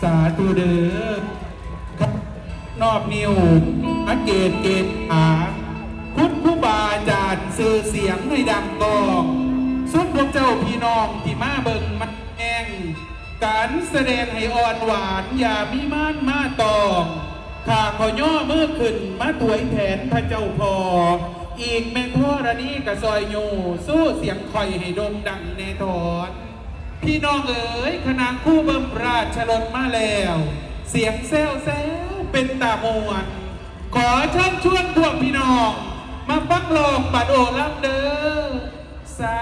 สาธุเด้อครับนอบนิวอาเกตเกตหาคุณผู้บาอาจารย์สื่อเสียงให้ดังกองสุดพวกเจ้าพี่น้องที่มาเบิงมาแองการแสดงให้อ่อนหวานอย่ามีม่านมาตองข้าขอย่อเมื่อขึ้นมาถวยแผนพระเจ้าพอ อีกแม่พ่อระนี้กระซอยอยู่สู้เสียงคอยให้ดงดังในทอน พี่น้องเอ๋ยขนางคู่เบิ่มราชลนมาแล้ว เสียงแซวแซวเป็นตามวน ขอเชิญชวนพวกพี่น้อง มาฟังลองปัดโอลัมเด้อสา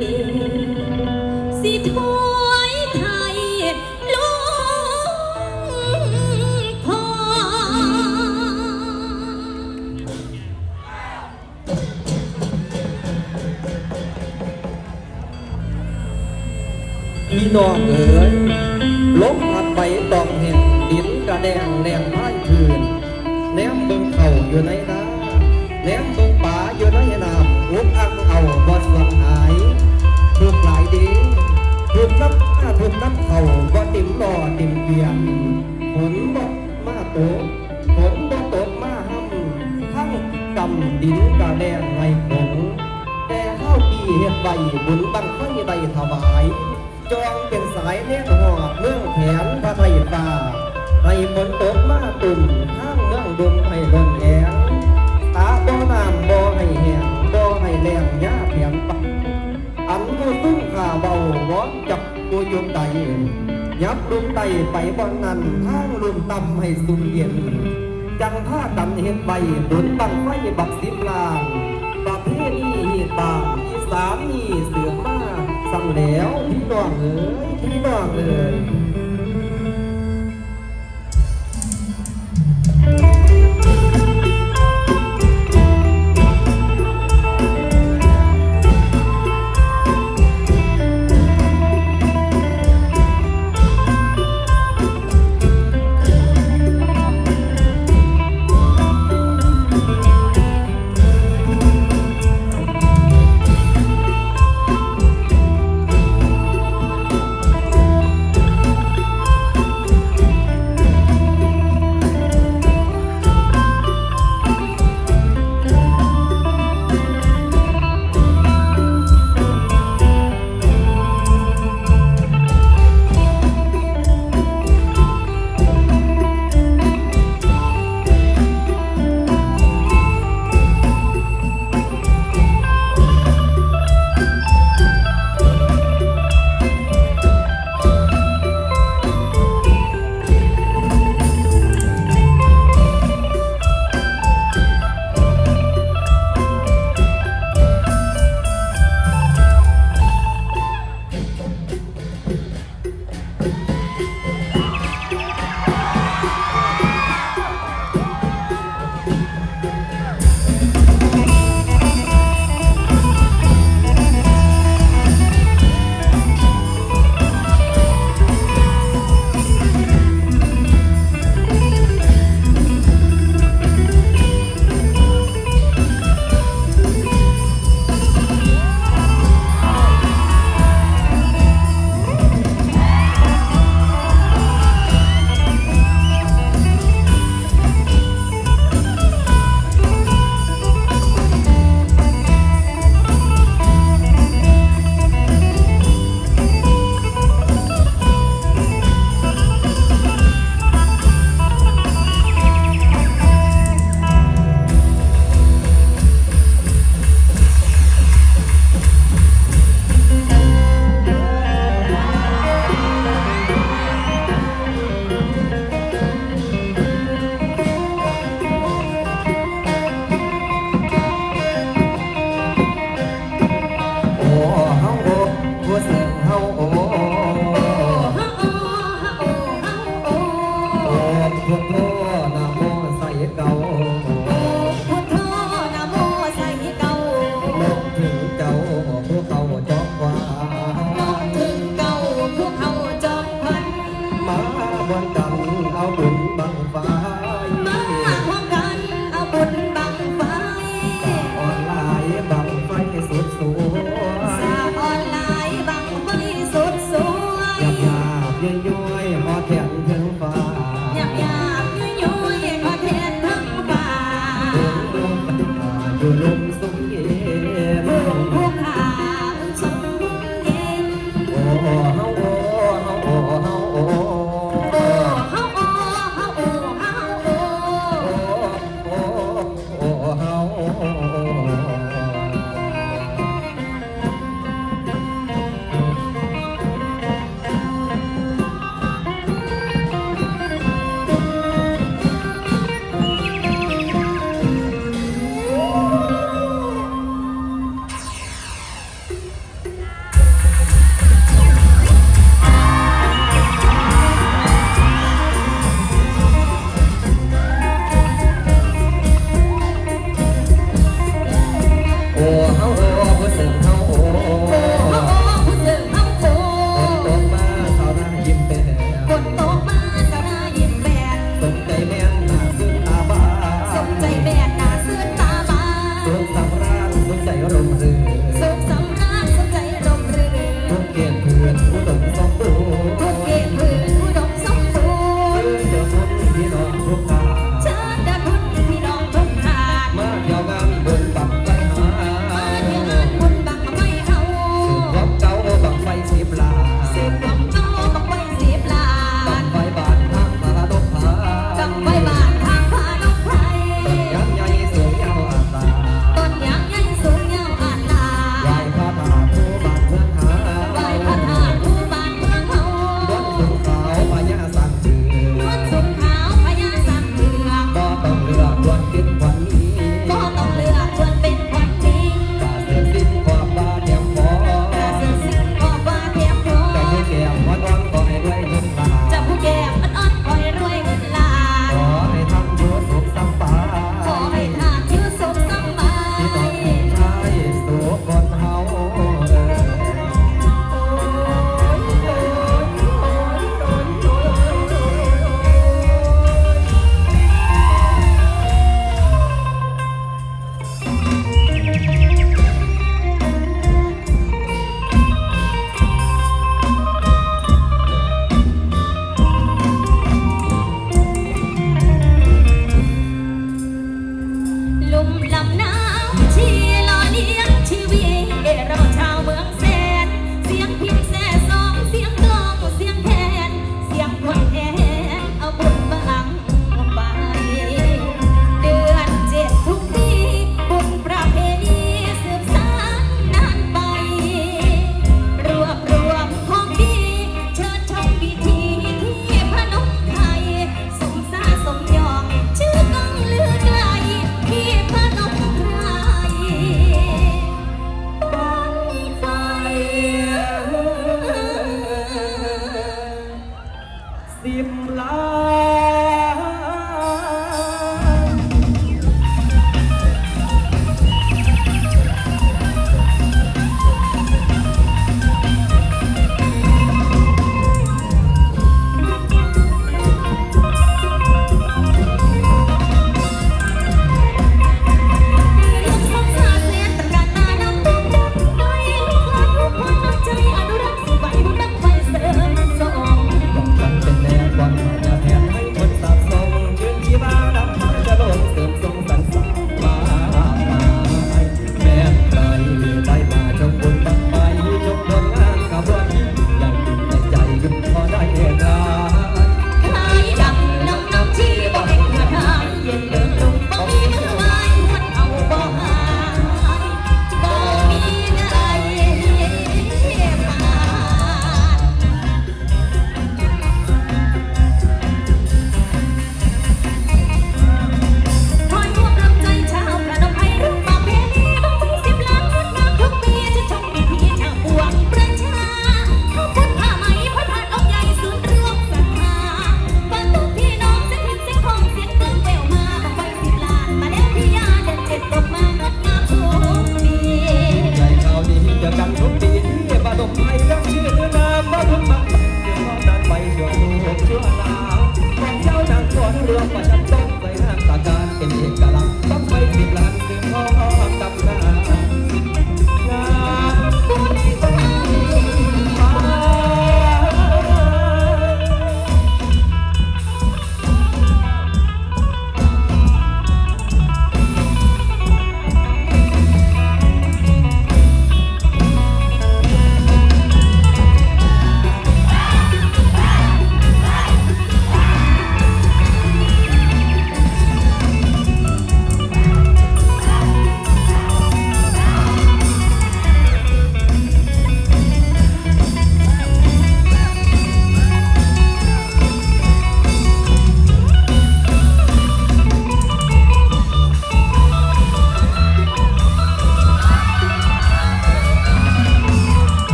Amen. ใบบุญตั้งไฟใดถวาย จองเป็นสายเลี้ยงหอบเมืองแขนพระไทยฟ้าให้ฝนตกมาตุ่มทางเมืองดุมให้ลนแองตาบ่น้ำบ่ให้แหงบ่ให้แรงหญ้าเพียงปักอันผู้ซุ้มข่าเบาวอนจับกูยมใดยับลุมไตไปบอนนั้นทางลุมตำให้สุมเย็น จังผ้ากันเห็นใบบุญตั้งไฟบักสิบลานประเภทนี้ฮีตาง สามนี่เสือมาสั่งแล้วพี่น้องเอ๋ยพี่น้องเอ๋ย เอาบุญบังฟ้า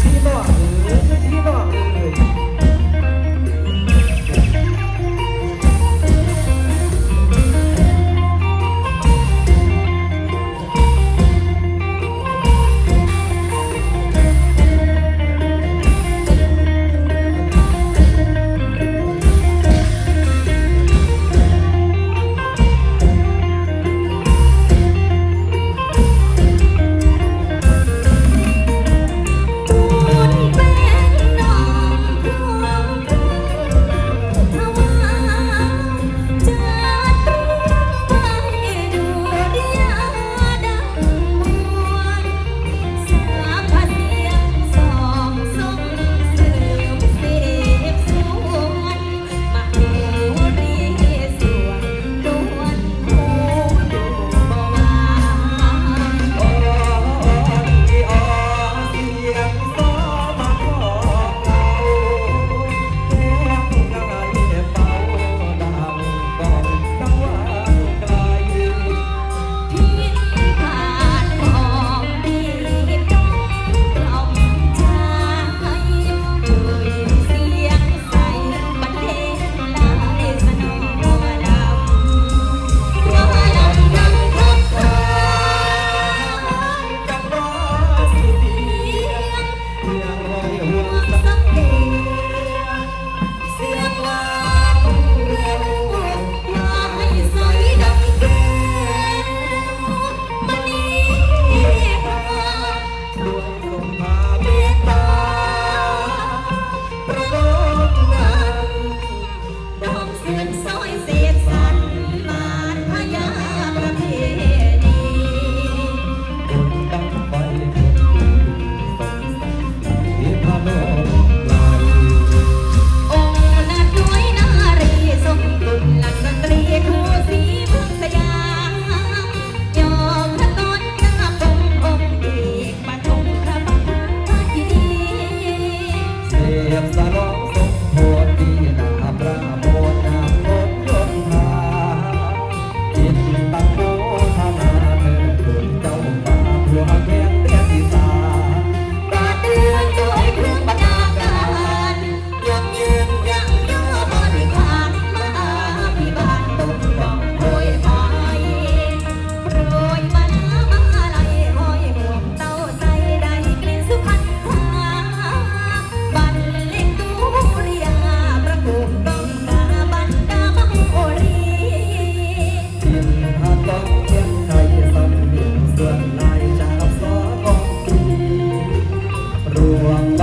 กเย็น Lord.